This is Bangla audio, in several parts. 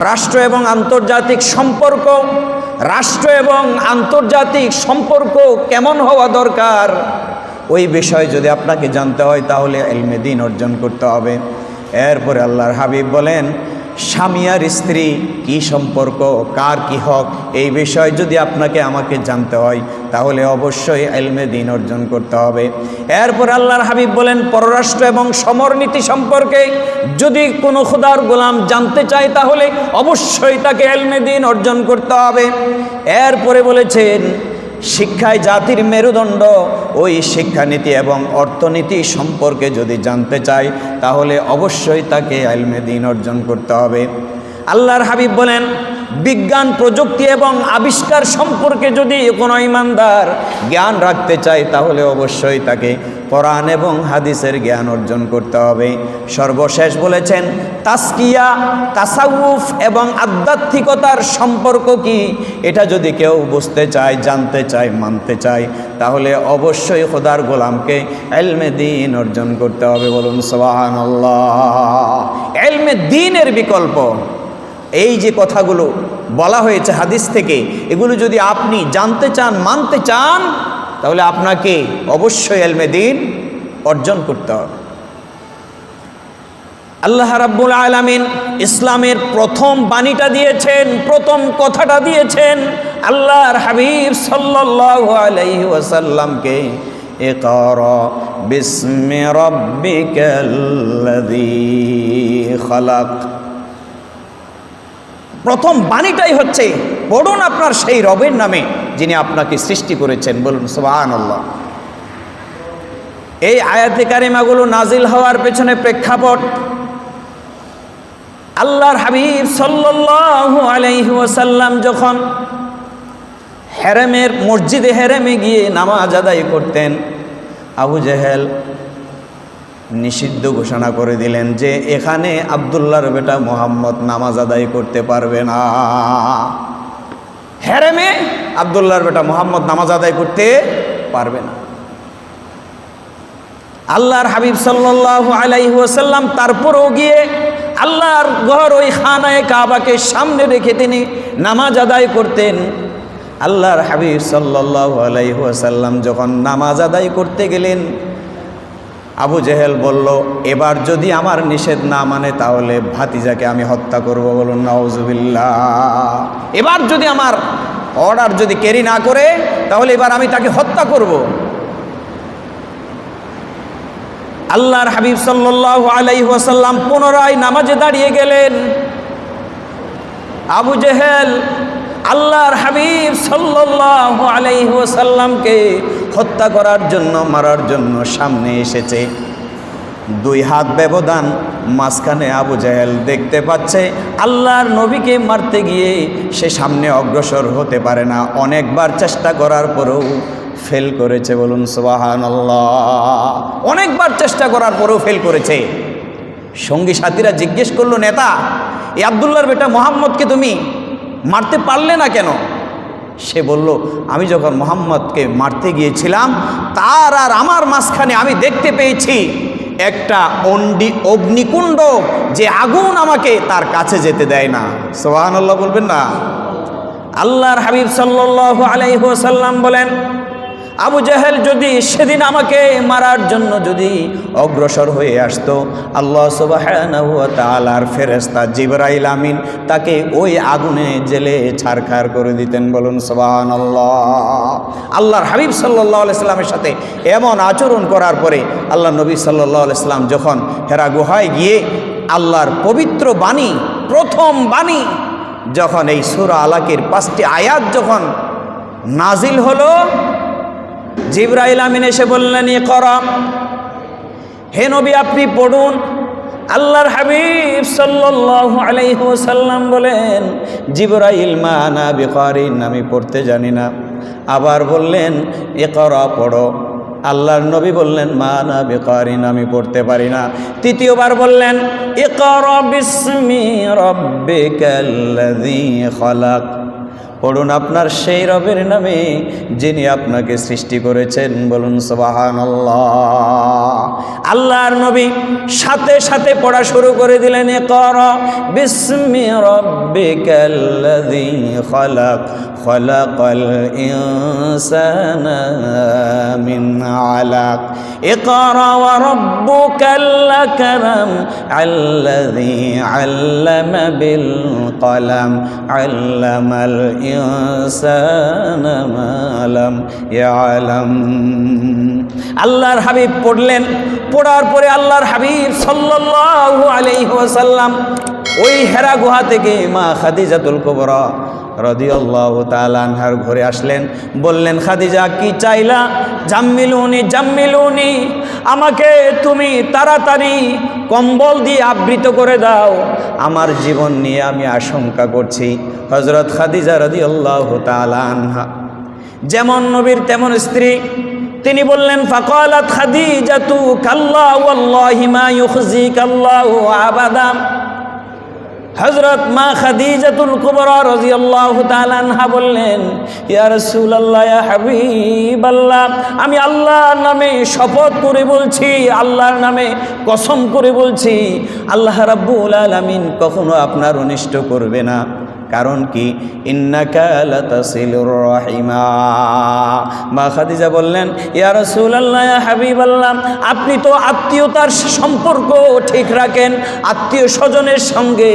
রাষ্ট্র এবং আন্তর্জাতিক সম্পর্ক, রাষ্ট্র এবং আন্তর্জাতিক সম্পর্ক কেমন হওয়া দরকার? ওই বিষয়ে যদি আপনাকে জানতে হয়, তাহলে এলমে দিন অর্জন করতে হবে। এরপরে আল্লাহর হাবিব বলেন স্বামী আর স্ত্রী, কি সম্পর্ক, কার কি হক, এই বিষয় যদি আপনাকে আমাকে জানতে হয়, তাহলে অবশ্যই এলমে দিন অর্জন করতে হবে। এরপর আল্লাহর হাবিব বলেন, পররাষ্ট্র এবং সমরনীতি সম্পর্কে যদি কোনো খোদার গোলাম জানতে চায়, তাহলে অবশ্যই তাকে এলমে দিন অর্জন করতে হবে। এরপরে বলেছেন শিক্ষায় জাতির মেরুদণ্ড, ওই শিক্ষানীতি এবং অর্থনীতি সম্পর্কে যদি জানতে চাই, তাহলে অবশ্যই তাকে আলমে দিন অর্জন করতে হবে। আল্লাহর হাবিব বলেন, বিজ্ঞান, প্রযুক্তি এবং আবিষ্কার সম্পর্কে যদি কোনো ইমানদার জ্ঞান রাখতে চায়, তাহলে অবশ্যই তাকে কোরআন এবং হাদিসের জ্ঞান অর্জন করতে হবে। সর্বশেষ বলেছেন, তাস্কিয়া, তাসাউফ এবং আধ্যাত্মিকতার সম্পর্ক কি? এটা যদি কেউ বুঝতে চায়, জানতে চায়, মানতে চায়, তাহলে অবশ্যই খোদার গোলামকে এলমে দিন অর্জন করতে হবে বলুন সোহান এলমে দিনের বিকল্প, এই যে কথাগুলো বলা হয়েছে হাদিস থেকে, এগুলো যদি আপনি জানতে চান, মানতে চান তাহলে আপনাকে অবশ্যই এলমে দিন অর্জন করতে হবে। আল্লাহ রাব্বুল আলামিন ইসলামের প্রথম বাণীটা দিয়েছেন, প্রথম কথাটা দিয়েছেন আল্লাহর হাবিব সাল্লাল্লাহু আলাইহি ওয়াসাল্লামকে বিসমি রাব্বিকাল্লাযী খালাক। প্রথম বাণীটাই হচ্ছে পড়ুন আপনার সেই রবের নামে যিনি আপনাকে সৃষ্টি করেছেন। বলুন সুবাহান আল্লাহ এই আয়াতে কারিমাগুলো নাজিল হওয়ার পেছনে প্রেক্ষাপট আল্লাহর হাবিব সাল্লাল্লাহু আলাইহি ওয়াসাল্লাম যখন হেরেমের মসজিদে হেরেমে গিয়ে নামাজ আদায় করতেন, আবু জেহেল নিষিদ্ধ ঘোষণা করে দিলেন যে এখানে আবদুল্লাহর বেটা মোহাম্মদ নামাজ আদায় করতে পারবে না। হেরেমে আবদুল্লাহর বেটা মোহাম্মদ নামাজ আদায় করতে পারবে না। আল্লাহর হাবিব সাল্লাহ আলাইহি ওয়াসাল্লাম তারপরও গিয়ে আল্লাহর ঘর ওই খানায় কাবাকে সামনে রেখে তিনি নামাজ আদায় করতেন। আল্লাহর হাবিব সাল্লাহ আলাইহি ওয়াসাল্লাম যখন নামাজ আদায় করতে গেলেন আবু জেহেল বলল, এবার যদি আমার নিষেধ না মানে তাহলে ভাতিজাকে আমি হত্যা করব বলুন নওজুবিল্লা এবার যদি আমার অর্ডার যদি ক্যারি না করে, তাহলে এবার আমি তাকে হত্যা করব। আল্লাহর হাবিব আলাই ওয়াসাল্লাম পুনরায় নামাজে দাঁড়িয়ে গেলেন। আবু জেহেল আল্লাহর হাবিব সাল্লাহ আলাইহি ওয়াসাল্লামকে হত্যা করার জন্য, মারার জন্য সামনে এসেছে। দুই হাত ব্যবধান, মাঝখানে আবু জাহেল দেখতে পাচ্ছে। আল্লাহর নবীকে মারতে গিয়ে সে সামনে অগ্রসর হতে পারে না। অনেকবার চেষ্টা করার পরেও ফেল করেছে বলুন সুবাহান অনেকবার চেষ্টা করার পরেও ফেল করেছে। সঙ্গী সাথীরা জিজ্ঞেস করল, নেতা, এই আবদুল্লার বেটা মোহাম্মদকে তুমি মারতে পারলে না কেন? সে বলল, আমি যখন মোহাম্মদকে মারতে গিয়েছিলাম, তার আর আমার মাঝখানে আমি দেখতে পেয়েছি একটা অন্ডি, অগ্নিকুণ্ড যে আগুন আমাকে তার কাছে যেতে দেয় না। সোহান বলবেন না। আল্লাহর হাবিব সাল্লাহ আলাইসাল্লাম বলেন আবু জাহেল যদি সেদিন আমাকে মারার জন্য যদি অগ্রসর হয়ে আসতো, আল্লাহ সুবাহর ফেরেস্তা জিবরাইল আমিন তাকে ওই আগুনে জেলে ছারখার করে দিতেন। বলুন আল্লাহ আল্লাহর হাবিব সাল্লাহ আলাইস্লামের সাথে এমন আচরণ করার পরে আল্লাহ নবী সাল্লাহ আলাইস্লাম যখন হেরা গুহায় গিয়ে আল্লাহর পবিত্র বাণী, প্রথম বাণী, যখন এই সুরা আলাকের পাঁচটি আয়াত যখন নাজিল হলো জিব্রাইল আমিন এসে বললেন, এ করা। হে নবী, আপনি পড়ুন। আল্লাহর হাবিব সাল্লাল্লাহু আলাইহি ওয়াসাল্লাম বলেন, জিব্রাইল মা না বিকারিন, আমি পড়তে জানি না। আবার বললেন, এ করা, পড়ো। আল্লাহর নবী বললেন মা না বেকারিন, আমি পড়তে পারি না। তৃতীয়বার বললেন, এ কর বিস্মি রব্বিকাল্লাযী খলাক। পড়ুন আপনার সেই রবের নামে যিনি আপনাকে সৃষ্টি করেছেন বলুন সবাহান আল্লাহর নবী সাথে সাথে পড়া শুরু করে দিলেন এ কর বিস্মি রব্বিকাল্লাযী খালাক খলাকাল ইনসানা মিন আলাক اقرأ وربك الأكرم الذي علم بالقلم علم الإنسان ما لم يعلم আল্লাহর হাবিব পড়লেন পড়ার পরে আল্লাহর হাবিব সাল্লাল্লাহু আলাইহি ওয়াসাল্লাম ওই হেরা গুহা থেকে মা খাদিজাতুল কুবরা রদিয়াল্লাহু তাআলা আনহার ঘরে আসলেন, বললেন, খাদিজা, কি চাইলা? জাম্মিলুনি জাম্মিলুনি, আমাকে তুমি তাড়াতাড়ি কম্বল দিয়ে আবৃত করে দাও। আমার জীবন নিয়ে আমি আশঙ্কা করছি। হজরত খাদিজা রদিয়াল্লাহু তাআলা আনহা। যেমন নবীর তেমন স্ত্রী। তিনি বললেন, ফাকালাত খাদিজাতু কাল্লা, ওয়াল্লাহি মা ইউখজিকাল্লাহু আবাদাম হজরত মা খাদিজাতুল কুবরা রাদিয়াল্লাহু তাআলা আনহা বললেন, ইয়া রাসূলুল্লাহ, ইয়া হাবিবাল্লাহ, আমি আল্লাহর নামে শপথ করে বলছি, আল্লাহর নামে কসম করে বলছি, আল্লাহ রাব্বুল আলামিন কখনো আপনার অনিষ্ট করবে না। কারণ কি? রহিমা। মা খাদিজা বললেন, ইয়া ইয়া হাবিবাল্লাহ, আপনি তো আত্মীয়তার সম্পর্ক ঠিক রাখেন, আত্মীয় স্বজনের সঙ্গে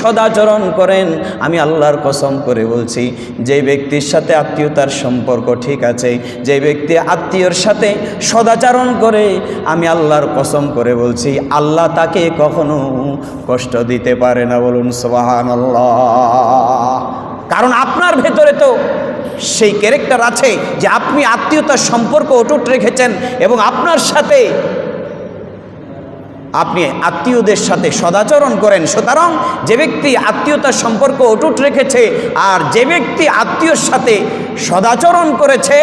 সদাচরণ করেন। আমি আল্লাহর কসম করে বলছি, যে ব্যক্তির সাথে আত্মীয়তার সম্পর্ক ঠিক আছে, যে ব্যক্তি আত্মীয়র সাথে সদাচরণ করে, আমি আল্লাহর কসম করে বলছি, আল্লাহ তাকে কখনো কষ্ট দিতে পারে না। বলুন, সুবহানাল্লাহ। কারণ আপনার ভেতরে তো সেই ক্যারেক্টার আছে যে আপনি আত্মীয়তার সম্পর্ক অটুট রেখেছেন এবং আপনার সাথে আপনি আত্মীয়দের সাথে সদাচরণ করেন। সুতরাং যে ব্যক্তি আত্মীয়তার সম্পর্ক অটুট রেখেছে আর যে ব্যক্তি আত্মীয়র সাথে সদাচরণ করেছে,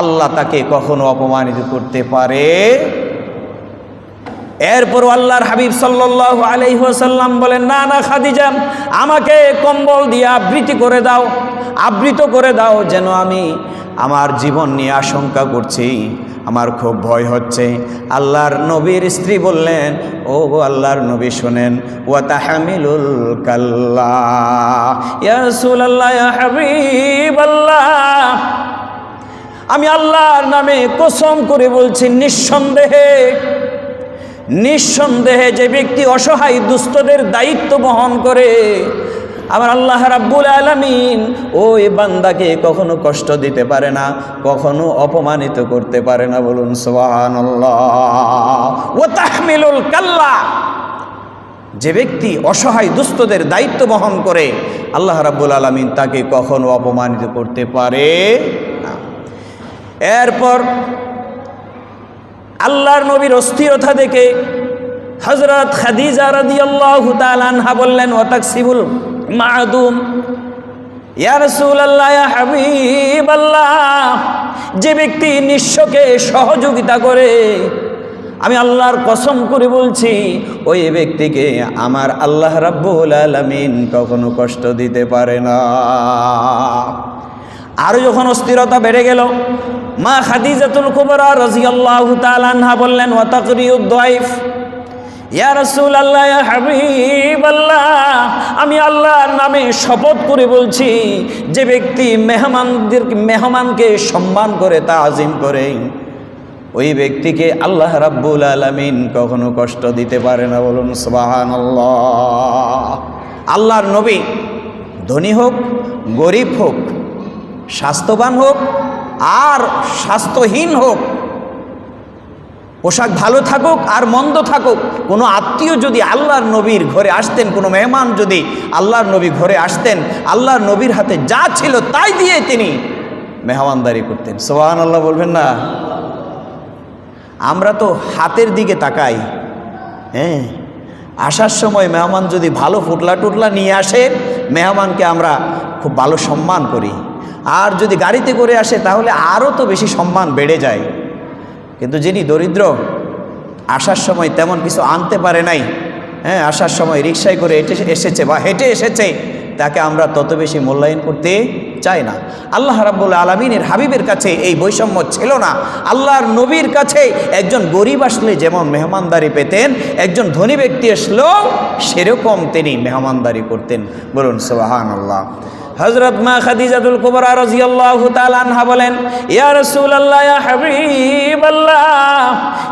আল্লাহ তাকে কখনো অপমানিত করতে পারে এরপর আল্লাহর হাবিব সাল্লাহ আলহিহাসাল্লাম বলেন, না না, খাদিজা, আমাকে কম্বল দিয়ে আবৃত্তি করে দাও, আবৃত করে দাও যেন আমি আমার জীবন নিয়ে আশঙ্কা করছি, আমার খুব ভয় হচ্ছে। আল্লাহর নবীর স্ত্রী বললেন, ও গো, আল্লাহর নবী শোনেন ও তাহামিলুল কাল্লা ইয়াসুল আল্লাহ হাবিব আল্লাহ আমি আল্লাহর নামে কসম করে বলছি, নিঃসন্দেহে নিঃসন্দেহে যে ব্যক্তি অসহায় দুস্থদের দায়িত্ব বহন করে, আমার আল্লাহ রাব্বুল আলমিন ওই বান্দাকে কখনো কষ্ট দিতে পারে না, কখনো অপমানিত করতে পারে না। বলুন সোহান ও কাল্লা। যে ব্যক্তি অসহায় দুস্থদের দায়িত্ব বহন করে, আল্লাহ রাব্বুল আলমিন তাকে কখনো অপমানিত করতে পারে না। এরপর আল্লাহর নবীর অস্থিরতা দেখে হজরত খাদিজা রাদিয়াল্লাহু তাআলা আনহা বললেন রাসূলুল্লাহ, ইয়া হাবিবাল্লাহ, যে ব্যক্তি নিঃস্বকে সহযোগিতা করে, আমি আল্লাহর কসম করে বলছি, ওই ব্যক্তিকে আমার আল্লাহ রাব্বুল আলামিন কখনো কষ্ট দিতে পারে না। আরও যখন অস্থিরতা বেড়ে গেল মা খাদিজাতুল কুবরা রাদিয়াল্লাহু তাআলা আনহা বললেন, ওয়া তাকরিউদ দাইফ। ইয়া রাসূলুল্লাহ, ইয়া হাবিবাল্লাহ, আমি আল্লাহর নামে শপথ করে বলছি, যে ব্যক্তি মেহমানদের, মেহমানকে সম্মান করে, তাজিম করে, ওই ব্যক্তিকে আল্লাহ রাব্বুল আলামিন কখনো কষ্ট দিতে পারে না। বলুন, সুবহানাল্লাহ। আল্লাহর নবী ধনী হোক, গরিব হোক, স্বাস্থ্যবান হোক আর স্বাস্থ্যহীন হোক, পোশাক ভালো থাকুক আর মন্দ থাকুক, কোনো আত্মীয় যদি আল্লাহর নবীর ঘরে আসতেন, কোনো মেহমান যদি আল্লাহর নবী ঘরে আসতেন, আল্লাহর নবীর হাতে যা ছিল তাই দিয়ে তিনি মেহমানদারি করতেন। সোহান আল্লাহ বলবেন না? আমরা তো হাতের দিকে তাকাই হ্যাঁ? আসার সময় মেহমান যদি ভালো ফুটলা টুটলা নিয়ে আসে, মেহমানকে আমরা খুব ভালো সম্মান করি। আর যদি গাড়িতে করে আসে, তাহলে আরও তো বেশি সম্মান বেড়ে যায়। কিন্তু যিনি দরিদ্র, আসার সময় তেমন কিছু আনতে পারে নাই হ্যাঁ আসার সময় রিক্সায় করে হেঁটে এসেছে বা হেঁটে এসেছে, তাকে আমরা তত বেশি মূল্যায়ন করতে চাই না। আল্লাহ রাব্বুল আলমিনের হাবিবের কাছে এই বৈষম্য ছিল না। আল্লাহর নবীর কাছে একজন গরিব আসলে যেমন মেহমানদারি পেতেন, একজন ধনী ব্যক্তি আসলেও সেরকম তিনি মেহমানদারি করতেন। বলুন সোহান আল্লাহ হজরত মা খাদিজাতুল কুবরা রাদিয়াল্লাহু তাআলা আনহা বলেন, ইয়া রাসূলুল্লাহ, ইয়া হাবিবাল্লাহ,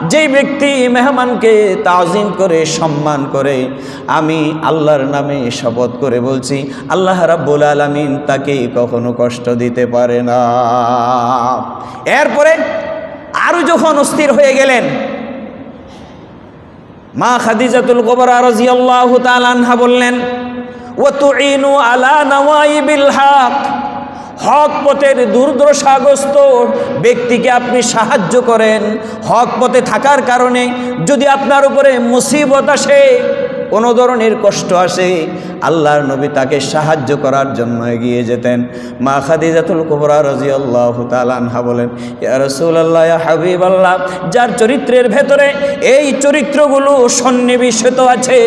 যেই ব্যক্তি মেহমানকে তাজিম করে, সম্মান করে, আমি আল্লাহর নামে শপথ করে বলছি, আল্লাহ রাব্বুল আলামিন তাকে কখনো কষ্ট দিতে পারে না। এরপরে আরও যখন অস্থির হয়ে গেলেন মা খাদিজাতুল কবরা রাজি তাআলা বললেন ওয়াতুইনু আলা নওয়াইবিল হক। হক পথের দুর্দশাগ্রস্ত ব্যক্তিকে আপনি সাহায্য করেন। হক পথে থাকার কারণে যদি আপনার উপরে মুসিবত আসে কোনো ধরনের কষ্ট আসে, আল্লাহর নবী তাকে সাহায্য করার জন্য এগিয়ে যেতেন। মা খাদিজাতুল কুবরা রাজিয়াল্লাহ তালানহা বলেন, ইয়া রাসূলুল্লাহ, ইয়া হাবিবাল্লাহ, যার চরিত্রের ভেতরে এই চরিত্রগুলো সন্নিবেশিত আছে,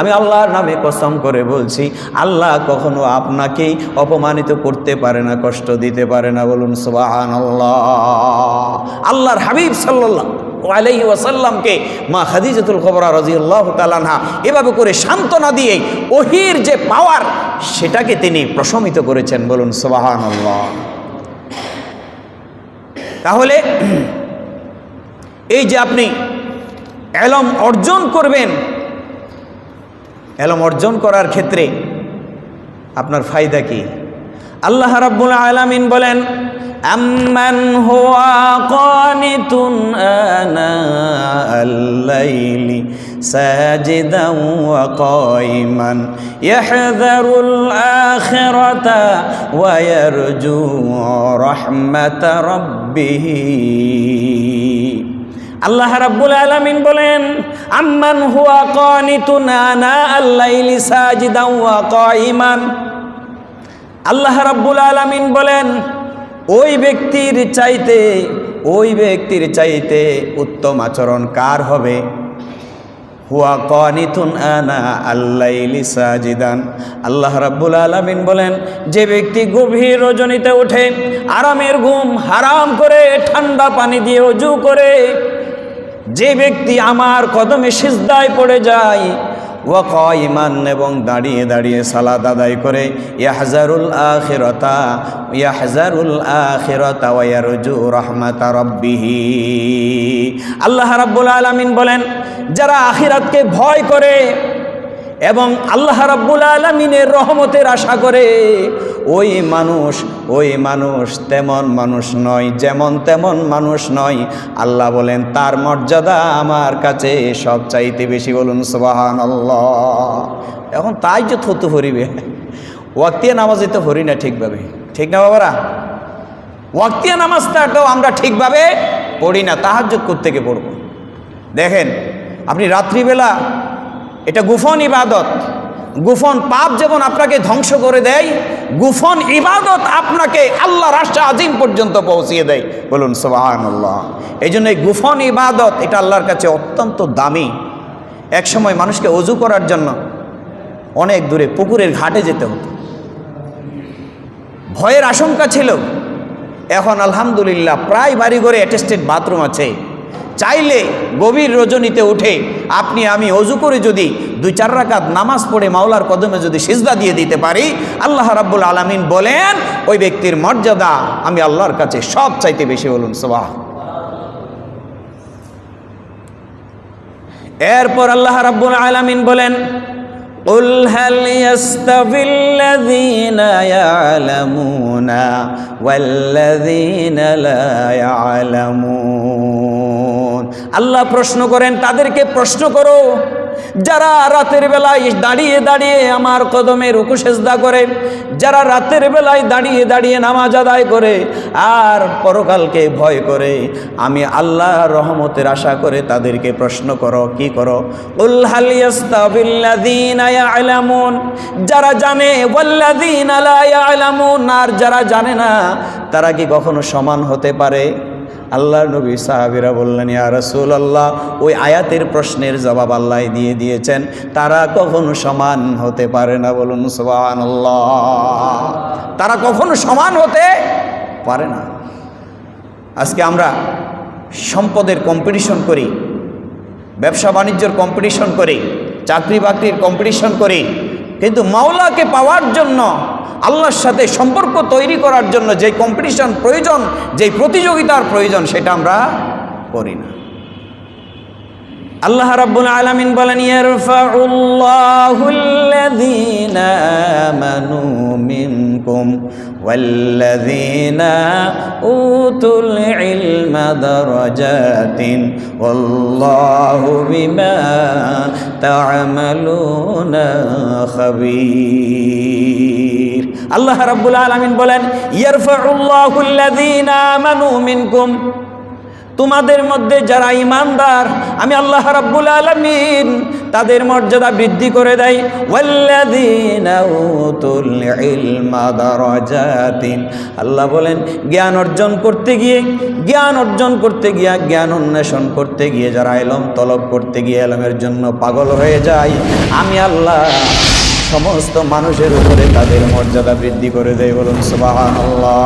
আমি আল্লাহর নামে কসম করে বলছি, আল্লাহ কখনো আপনাকে অপমানিত করতে পারে না, কষ্ট দিতে পারে না। বলুন, সুবহানাল্লাহ। আল্লাহর হাবিব সাল্লাল্লাহ আলাইহি ওয়াসাল্লামকে, মা খাদিজাতুল খবরা রাজিউল্লাহ তালানহা এভাবে করে সান্ত্বনা দিয়ে ওহির যে পাওয়ার সেটাকে তিনি প্রশমিত করেছেন বলুন সোবাহান তাহলে এই যে আপনি এলম অর্জন করবেন, এলম অর্জন করার ক্ষেত্রে আপনার ফায়দা কি? আল্লাহ রাব্বুল আলামিন বলেন কানিতুন আনা আল-লাইলি সাজিদান ওয়া কাইমান ইয়াহযারুল আখিরাতা ওয়া ইয়ারজু রাহমাতা রাব্বিহ আল্লাহ রাব্বুল আলামিন বলেন, আম্মান হুয়া কানিতুন আনা আল-লাইলি সাজিদান ওয়া কাইমান আল্লাহ রাব্বুল আলামিন বলেন ওই ব্যক্তির চাইতে, ওই ব্যক্তির চাইতে উত্তম আচরণ কার হবে? হুয়া কনিতুন আনা আল্লাইলি সাজিদান। আল্লাহ রাব্বুল আলামিন বলেন, যে ব্যক্তি গভীর রজনীতে ওঠে, আরামের ঘুম হারাম করে ঠান্ডা পানি দিয়ে অজু করে, যে ব্যক্তি আমার কদমে সিজদায় পড়ে যায় ওয়াকাইমান এবং দাঁড়িয়ে দাঁড়িয়ে সালাদ আদায় করে, ইয়াহজারুল আখিরতা ইয়াহজারুল আখিরতা ওয়ারজু রহমাতা রব্বিহি। আল্লাহ রাব্বুল আলামিন বলেন, যারা আখিরাতকে ভয় করে এবং আল্লাহ রাব্বুল আলমিনের রহমতের আশা করে, ওই মানুষ ওই মানুষ তেমন মানুষ নয়, যেমন তেমন মানুষ নয়। আল্লাহ বলেন, তার মর্যাদা আমার কাছে সব চাইতে বেশি বলুন সুবাহান এখন তাই যে থতু হরিবে ওয়াক্তিয়া নামাজে তো হরি না ঠিকভাবে। ঠিক না বাবারা? ওয়াক্তিয়া নামাজটাও আমরা ঠিকভাবে পড়ি না, তাহাজ্জুদ করতে পড়ব? দেখেন, আপনি রাত্রিবেলা এটা গুফন ইবাদত। গুফন পাপ যেমন আপনাকে ধ্বংস করে দেয়, গুফন ইবাদত আপনাকে আল্লাহ রাষ্ট্র আজিম পর্যন্ত পৌঁছিয়ে দেয়। বলুন সোহান আল্লাহ এই জন্য এই গুফন ইবাদত এটা আল্লাহর কাছে অত্যন্ত দামি। এক সময় মানুষকে অজু করার জন্য অনেক দূরে পুকুরের ঘাটে যেতে হতো। ভয়ের আশঙ্কা ছিল। এখন আলহামদুলিল্লাহ প্রায় বাড়ি ঘরে অ্যাটেস্টেড বাথরুম আছে। চাইলে গভীর রজনীতে উঠে আপনি আমি অজু করে যদি দুই চার রাকাত নামাজ পড়ে মাওলার কদমে যদি সিজদা দিয়ে দিতে পারি আল্লাহ রাব্বুল আলামিন বলেন ওই ব্যক্তির মর্যাদা আমি আল্লাহর কাছে সব চাইতে বেশি বলুন সবাহ এরপর আল্লাহ রাব্বুল আলামিন বলেন قل هل يستوي الذين يعلمون والذين لا يعلمون আল্লাহ প্রশ্ন করেন, তাদেরকে প্রশ্ন করো। যারা রাতের বেলায় দাঁড়িয়ে দাঁড়িয়ে আমার কদমে রুকু করে, যারা রাতের বেলায় দাঁড়িয়ে দাঁড়িয়ে নামাজ আদায় করে আর পরকালকে ভয় করে, আমি আল্লাহ রহমতের আশা করে তাদেরকে প্রশ্ন করো, কি করো? উল্লাহালিয়াস্তাবিল্লাদিন যারা জানে আলায়ালামুন আর যারা জানে না, তারা কি কখনো সমান হতে পারে? আল্লাহ নবী সাহাবিরা বললেন, ইয়া রসুল আল্লাহ ওই আয়াতের প্রশ্নের জবাব আল্লাহ দিয়ে দিয়েছেন। তারা কখনো সমান হতে পারে না, বলুন সুবান তারা কখনো সমান হতে পারে না। আজকে আমরা সম্পদের কম্পিটিশন করি, ব্যবসা বাণিজ্যের কম্পিটিশন করি চাকরি বাকরির কম্পিটিশন করি, কিন্তু মাওলাকে পাওয়ার জন্য আল্লাহর সাথে সম্পর্ক তৈরি করার জন্য যে কম্পিটিশন প্রয়োজন যে প্রতিযোগিতার প্রয়োজন, সেটা আমরা করি না। আল্লাহ রাব্বুল আলামিন বলেন, ইয়ারফাউল্লাহুল্লাযীনা আমানু মিনকুম। ওয়াল্লাযীনা উতুল ইলমা দারাজাতিন ওয়াল্লাহু বিমা তা'মালুনা খাবীর আল্লাহ রাব্বুল আলামিন বলেন ইয়ারফাউল্লাহুল্লাযীনা আমানু মিনকুম তোমাদের মধ্যে যারা ইমানদার, আমি আল্লাহ রাব্বুল আলামিন তাদের মর্যাদা বৃদ্ধি করে দেয় আল্লাহ বলেন, জ্ঞান অর্জন করতে গিয়ে, জ্ঞান অর্জন করতে গিয়ে, জ্ঞান অন্বেষণ করতে গিয়ে যারা এলম তলব করতে গিয়ে এলমের জন্য পাগল হয়ে যায়, আমি আল্লাহ সমস্ত মানুষের উপরে তাদের মর্যাদা বৃদ্ধি করে দেয় বলুন সুবহানাল্লাহ।